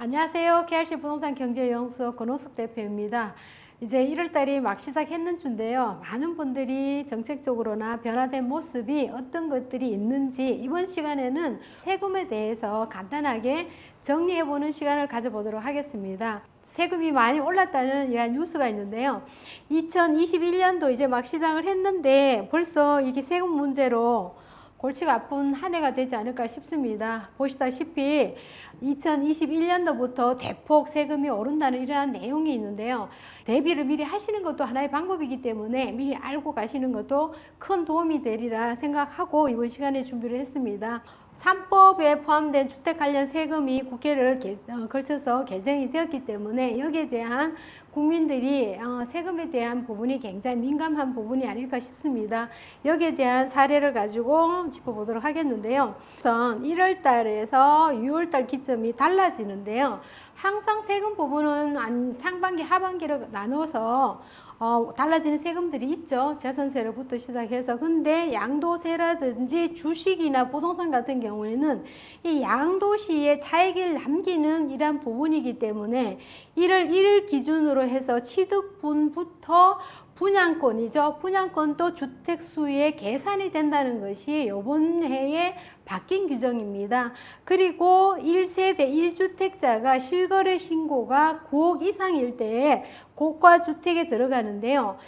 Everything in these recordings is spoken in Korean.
안녕하세요. KRC 부동산 경제 연구소 권호숙 대표입니다. 이제 1월달이 막 시작했는 주인데요. 많은 분들이 정책적으로나 변화된 모습이 어떤 것들이 있는지 이번 시간에는 세금에 대해서 간단하게 정리해보는 시간을 가져보도록 하겠습니다. 세금이 많이 올랐다는 이런 뉴스가 있는데요. 2021년도 이제 막 시작을 했는데 벌써 이게 세금 문제로 골치가 아픈 한 해가 되지 않을까 싶습니다. 보시다시피 2021년도부터 대폭 세금이 오른다는 이러한 내용이 있는데요. 대비를 미리 하시는 것도 하나의 방법이기 때문에 미리 알고 가시는 것도 큰 도움이 되리라 생각하고 이번 시간에 준비를 했습니다. 3법에 포함된 주택 관련 세금이 국회를 개, 어, 걸쳐서 개정이 되었기 때문에 여기에 대한 국민들이 어, 세금에 대한 부분이 굉장히 민감한 부분이 아닐까 싶습니다. 여기에 대한 사례를 가지고 짚어보도록 하겠는데요. 우선 1월 달에서 6월 달 기점이 달라지는데요. 항상 세금 부분은 상반기, 하반기로 나눠서 어, 달라지는 세금들이 있죠. 재산세로부터 시작해서. 근데 양도세라든지 주식이나 부동산 같은 경우에는 이 양도시에 차익을 남기는 이러한 부분이기 때문에 1월 1일 기준으로 해서 취득분부터 분양권이죠. 분양권도 주택수에 계산이 된다는 것이 이번 해에 바뀐 규정입니다. 그리고 1세대 1주택자가 실거래 신고가 9억 이상일 때에 고가 주택에 들어가는데요.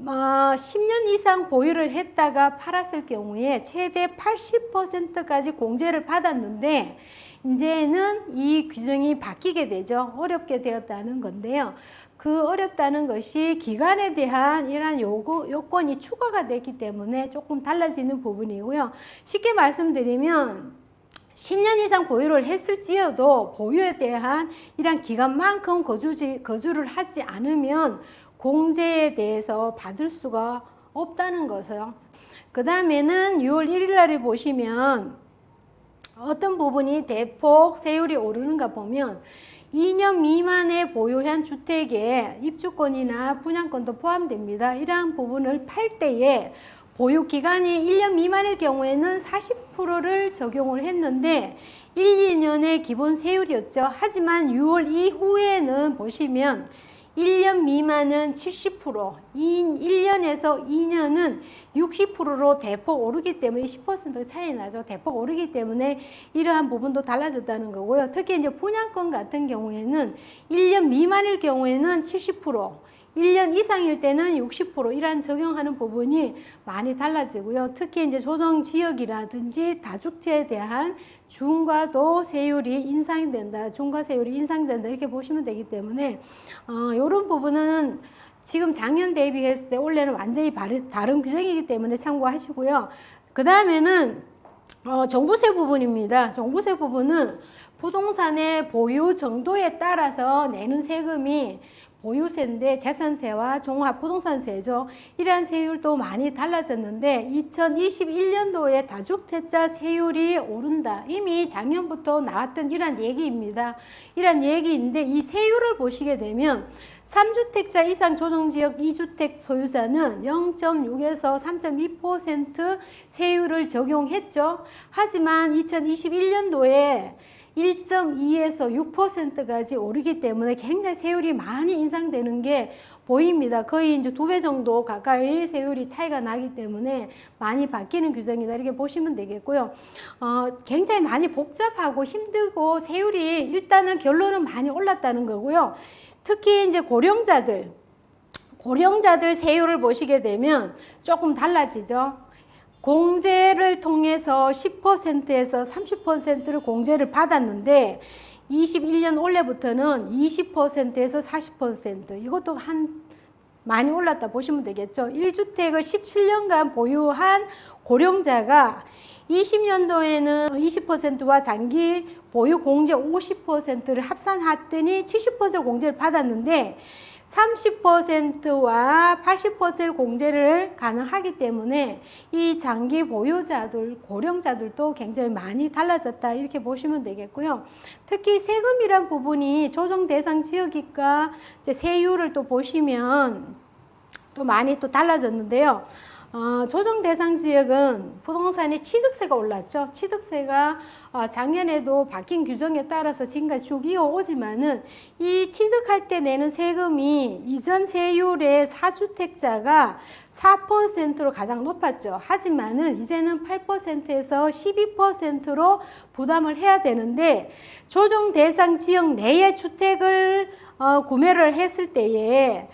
어, 10년 이상 보유를 했다가 팔았을 경우에 최대 80%까지 공제를 받았는데 이제는 이 규정이 바뀌게 되죠. 어렵게 되었다는 건데요. 그 어렵다는 것이 기간에 대한 이러한 요구, 요건이 추가가 됐기 때문에 조금 달라지는 부분이고요. 쉽게 말씀드리면 10년 이상 보유를 했을지어도 보유에 대한 이런 기간만큼 거주지, 거주를 하지 않으면 공제에 대해서 받을 수가 없다는 것이요. 그 다음에는 6월 1일 날에 보시면 어떤 부분이 대폭 세율이 오르는가 보면 2년 미만의 보유한 주택에 입주권이나 분양권도 포함됩니다. 이러한 부분을 팔 때에 보유 기간이 1년 미만일 경우에는 40%를 적용을 했는데 1, 2년의 기본 세율이었죠. 하지만 6월 이후에는 보시면 1년 미만은 70%, 1년에서 2년은 60%로 대폭 오르기 때문에 10% 차이 나죠. 대폭 오르기 때문에 이러한 부분도 달라졌다는 거고요. 특히 이제 분양권 같은 경우에는 1년 미만일 경우에는 70%, 1년 이상일 때는 60% 이러한 적용하는 부분이 많이 달라지고요. 특히 이제 조정 지역이라든지 다주택에 대한 중과도 세율이 인상이 된다. 중과 세율이 인상된다. 이렇게 보시면 되기 때문에 어, 이런 부분은 지금 작년 대비했을 때 올해는 완전히 다른 규정이기 때문에 참고하시고요. 그 다음에는 어, 정부세 부분입니다. 정부세 부분은 부동산의 보유 정도에 따라서 내는 세금이 보유세인데 재산세와 종합부동산세죠. 이러한 세율도 많이 달라졌는데 2021년도에 다주택자 세율이 오른다. 이미 작년부터 나왔던 이러한 얘기입니다. 이러한 얘기인데 이 세율을 보시게 되면 3주택자 이상 조정지역 2주택 소유자는 0.6에서 3.2% 세율을 적용했죠. 하지만 2021년도에 1.2에서 6%까지 오르기 때문에 굉장히 세율이 많이 인상되는 게 보입니다. 거의 이제 두 배 정도 가까이 세율이 차이가 나기 때문에 많이 바뀌는 규정이다. 이렇게 보시면 되겠고요. 어, 굉장히 많이 복잡하고 힘들고 세율이 일단은 결론은 많이 올랐다는 거고요. 특히 이제 고령자들, 고령자들 세율을 보시게 되면 조금 달라지죠. 공제를 통해서 10%에서 30%를 공제를 받았는데 21년 올해부터는 20%에서 40% 이것도 한 많이 올랐다 보시면 되겠죠. 1주택을 17년간 보유한 고령자가 20년도에는 20%와 장기 보유 공제 50%를 합산했더니 70% 공제를 받았는데 30%와 80%를 공제를 가능하기 때문에 이 장기 보유자들, 고령자들도 굉장히 많이 달라졌다 이렇게 보시면 되겠고요. 특히 세금이란 부분이 조정 대상 지역이과 세율을 또 보시면 또 많이 또 달라졌는데요. 어, 조정 대상 지역은 부동산의 취득세가 올랐죠. 취득세가 어, 작년에도 바뀐 규정에 따라서 지금까지 쭉 이어오지만은 이 취득할 때 내는 세금이 이전 세율의 4주택자가 4%로 가장 높았죠. 하지만은 이제는 8%에서 12%로 부담을 해야 되는데 조정 대상 지역 내의 주택을 어, 구매를 했을 때에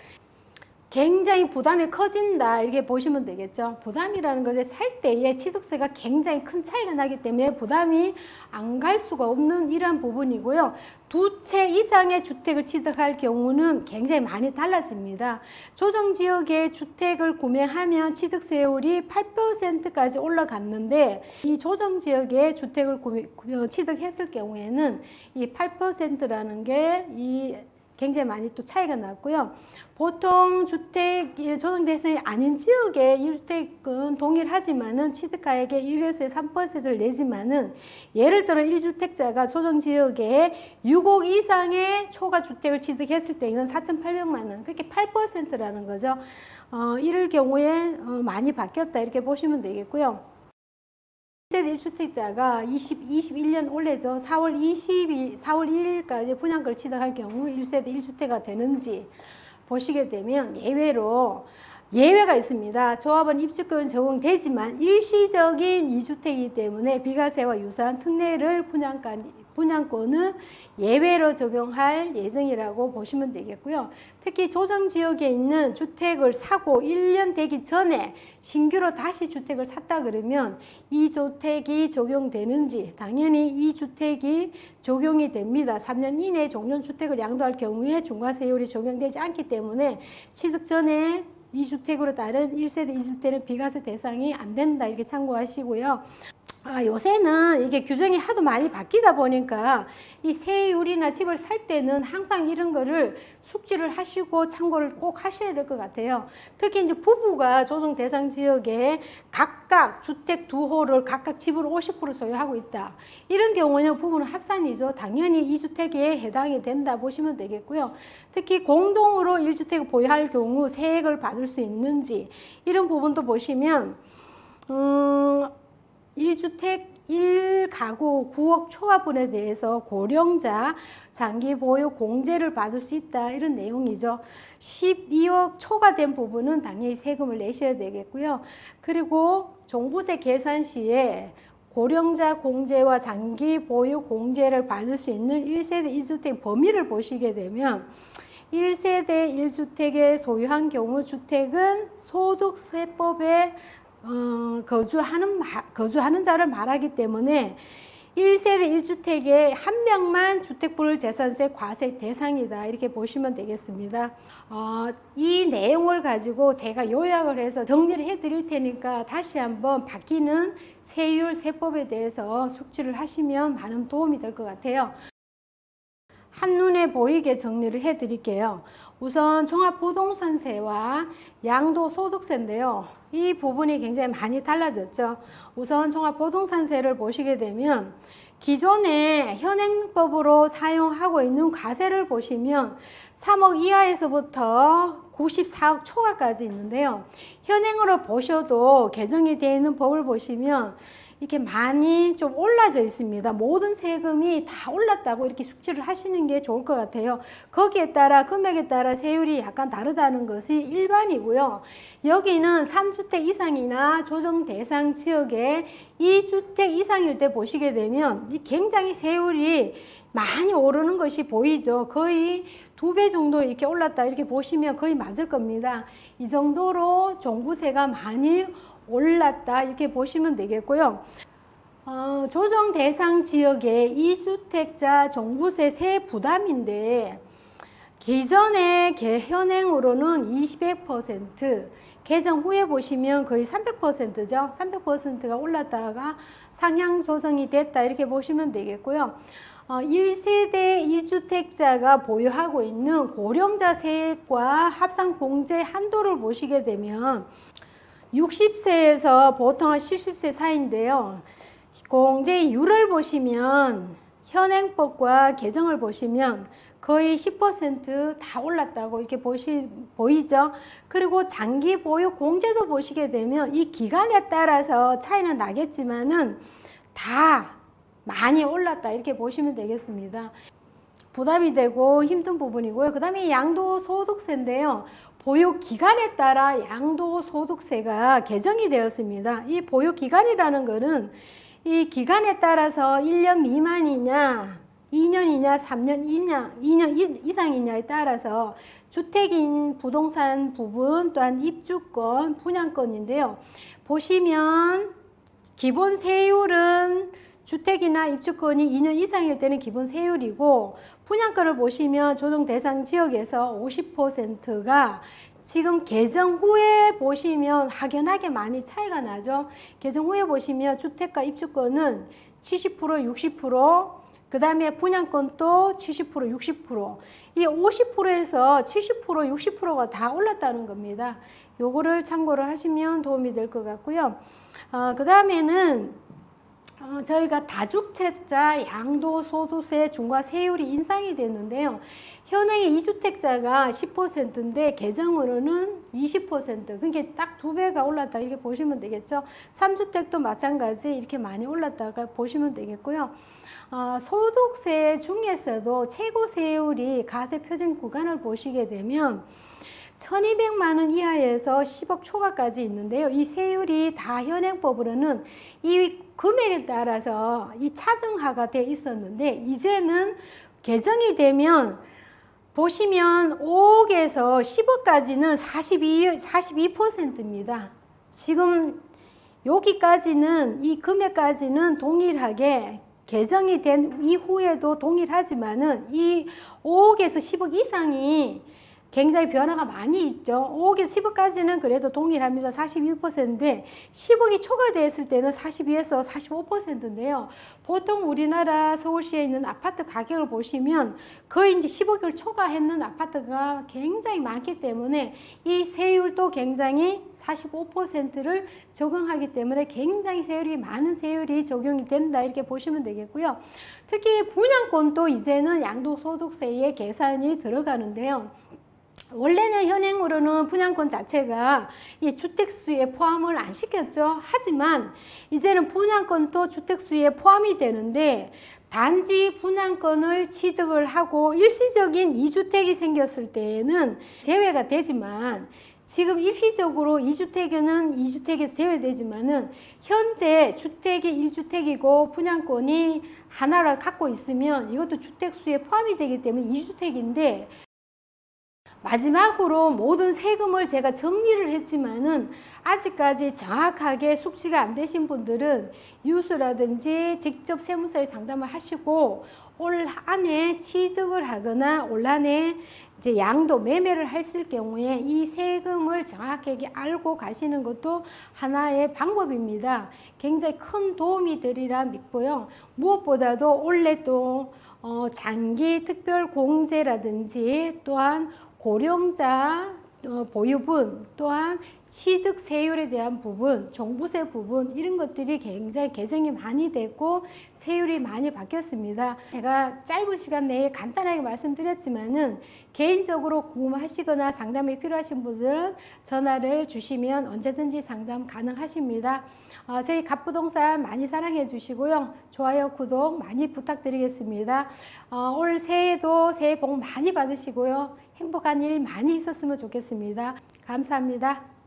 굉장히 부담이 커진다 이렇게 보시면 되겠죠. 부담이라는 것을 살 때에 취득세가 굉장히 큰 차이가 나기 때문에 부담이 안 갈 수가 없는 이러한 부분이고요. 두 채 이상의 주택을 취득할 경우는 굉장히 많이 달라집니다. 조정 지역의 주택을 구매하면 취득세율이 8%까지 올라갔는데 이 조정 지역의 주택을 구매, 어, 취득했을 경우에는 이 8%라는 게이 굉장히 많이 또 차이가 났고요. 보통 주택 조정 대상이 아닌 지역의 1주택은 동일하지만은 취득가액의 1에서 3%를 내지만은 예를 들어 1주택자가 조정 지역에 6억 이상의 초과 주택을 취득했을 때 이건 4,800만 원. 그렇게 8%라는 거죠. 어, 이럴 경우에 어, 많이 바뀌었다 이렇게 보시면 되겠고요. 1세대 1주택자가 20, 21년 올해죠. 4월 20일, 4월 1일까지 분양가를 취득할 경우 1세대 1주택가 되는지 보시게 되면 예외로 예외가 있습니다. 조합원 입주권 적용되지만 일시적인 2주택이기 때문에 비과세와 유사한 특례를 분양가, 분양권은 예외로 적용할 예정이라고 보시면 되겠고요. 특히 조정 지역에 있는 주택을 사고 1년 되기 전에 신규로 다시 주택을 샀다 그러면 이 주택이 적용되는지 당연히 이 주택이 적용이 됩니다. 3년 이내 종전 주택을 양도할 경우에 중과세율이 적용되지 않기 때문에 취득 전에 2주택으로 따른 1세대 2주택은 비과세 대상이 안 된다 이렇게 참고하시고요. 아, 요새는 이게 규정이 하도 많이 바뀌다 보니까 이 세율이나 집을 살 때는 항상 이런 거를 숙지를 하시고 참고를 꼭 하셔야 될 것 같아요. 특히 이제 부부가 조정 대상 지역에 각각 주택 두 호를 각각 집을 50% 소유하고 있다. 이런 경우는 부부는 합산이죠. 당연히 이 주택에 해당이 된다 보시면 되겠고요. 특히 공동으로 1주택을 보유할 경우 세액을 받을 수 있는지 이런 부분도 보시면 음, 1주택 1가구 9억 초과분에 대해서 고령자 장기 보유 공제를 받을 수 있다 이런 내용이죠. 12억 초과된 부분은 당연히 세금을 내셔야 되겠고요. 그리고 종부세 계산 시에 고령자 공제와 장기 보유 공제를 받을 수 있는 1세대 1주택 범위를 보시게 되면 1세대 1주택에 소유한 경우 주택은 소득세법에 어, 거주하는 거주하는 자를 말하기 때문에 1세대 1주택에 한 명만 주택불 재산세 과세 대상이다. 이렇게 보시면 되겠습니다. 어, 이 내용을 가지고 제가 요약을 해서 정리를 해 드릴 테니까 다시 한번 바뀌는 세율 세법에 대해서 숙지를 하시면 많은 도움이 될 것 같아요. 한눈에 보이게 정리를 해 드릴게요. 우선 종합부동산세와 양도소득세인데요. 이 부분이 굉장히 많이 달라졌죠. 우선 종합부동산세를 보시게 되면 기존에 현행법으로 사용하고 있는 과세를 보시면 3억 이하에서부터 94억 초과까지 있는데요. 현행으로 보셔도 개정이 되어 있는 법을 보시면 이렇게 많이 좀 올라져 있습니다. 모든 세금이 다 올랐다고 이렇게 숙지를 하시는 게 좋을 것 같아요. 거기에 따라 금액에 따라 세율이 약간 다르다는 것이 일반이고요. 여기는 3주택 이상이나 조정 대상 지역에 2주택 이상일 때 보시게 되면 굉장히 세율이 많이 오르는 것이 보이죠. 거의 두 배 정도 이렇게 올랐다 이렇게 보시면 거의 맞을 겁니다. 이 정도로 종부세가 많이 올랐다 이렇게 보시면 되겠고요. 어, 조정 대상 지역의 이주택자 종부세 세 부담인데 기존의 현행으로는 200% 개정 후에 보시면 거의 300%죠. 300%가 올랐다가 상향 조정이 됐다 이렇게 보시면 되겠고요. 어, 1세대 1주택자가 보유하고 있는 고령자 세액과 합산 공제 한도를 보시게 되면 60세에서 보통 한 70세 사이인데요. 공제율을 보시면 현행법과 개정을 보시면 거의 10%다 올랐다고 이렇게 보시, 보이죠? 그리고 장기 보유 공제도 보시게 되면 이 기간에 따라서 차이는 나겠지만은 다 많이 올랐다 이렇게 보시면 되겠습니다. 부담이 되고 힘든 부분이고요. 그 다음에 양도소득세인데요. 보유 기간에 따라 양도 소득세가 개정이 되었습니다. 이 보유 기간이라는 것은 이 기간에 따라서 1년 미만이냐, 2년이냐, 3년 이냐, 2년 이상이냐에 따라서 주택인 부동산 부분 또한 입주권, 분양권인데요. 보시면 기본 세율은 주택이나 입주권이 2년 이상일 때는 기본 세율이고 분양가를 보시면 조정 대상 지역에서 50%가 지금 개정 후에 보시면 확연하게 많이 차이가 나죠. 개정 후에 보시면 주택과 입주권은 70% 60%, 그 다음에 분양권도 70% 60%, 이 50%에서 70% 60%가 다 올랐다는 겁니다. 요거를 참고를 하시면 도움이 될 것 같고요. 어, 그 다음에는 어, 저희가 다주택자 양도 소득세 중과 세율이 인상이 됐는데요. 현행의 2주택자가 10%인데 개정으로는 20%. 그게 딱두 배가 올랐다 이렇게 보시면 되겠죠. 3주택도 마찬가지 이렇게 많이 올랐다가 보시면 되겠고요. 어, 소득세 중에서도 최고 세율이 가세 표준 구간을 보시게 되면 1200만 원 이하에서 10억 초과까지 있는데요. 이 세율이 다 현행법으로는 이 금액에 따라서 이 차등화가 돼 있었는데 이제는 개정이 되면 보시면 5억에서 10억까지는 42, 42%입니다. 지금 여기까지는 이 금액까지는 동일하게 개정이 된 이후에도 동일하지만은 이 5억에서 10억 이상이 굉장히 변화가 많이 있죠. 5억에서 10억까지는 그래도 동일합니다. 41%인데 10억이 초과됐을 때는 42에서 45%인데요. 보통 우리나라 서울시에 있는 아파트 가격을 보시면 거의 이제 10억을 초과했는 아파트가 굉장히 많기 때문에 이 세율도 굉장히 45%를 적용하기 때문에 굉장히 세율이 많은 세율이 적용이 된다 이렇게 보시면 되겠고요. 특히 분양권도 이제는 양도소득세에 계산이 들어가는데요. 원래는 현행으로는 분양권 자체가 이 주택수에 포함을 안 시켰죠. 하지만 이제는 분양권도 주택수에 포함이 되는데 단지 분양권을 취득을 하고 일시적인 이주택이 생겼을 때에는 제외가 되지만 지금 일시적으로 이주택에는 이주택에서 제외되지만은 현재 주택이 일주택이고 분양권이 하나를 갖고 있으면 이것도 주택수에 포함이 되기 때문에 이주택인데 마지막으로 모든 세금을 제가 정리를 했지만은 아직까지 정확하게 숙지가 안 되신 분들은 유수라든지 직접 세무사에 상담을 하시고 올 한해 취득을 하거나 올 한해 이제 양도 매매를 했을 경우에 이 세금을 정확하게 알고 가시는 것도 하나의 방법입니다. 굉장히 큰 도움이 되리라 믿고요. 무엇보다도 올해 또 어, 장기 특별 공제라든지 또한 고령자 어, 보유분 또한 취득 세율에 대한 부분, 종부세 부분 이런 것들이 굉장히 개정이 많이 됐고 세율이 많이 바뀌었습니다. 제가 짧은 시간 내에 간단하게 말씀드렸지만은 개인적으로 궁금하시거나 상담이 필요하신 분들은 전화를 주시면 언제든지 상담 가능하십니다. 어, 저희 갑부동산 많이 사랑해 주시고요. 좋아요, 구독 많이 부탁드리겠습니다. 어, 올 새해도 새해 복 많이 받으시고요. 행복한 일 많이 있었으면 좋겠습니다. 감사합니다.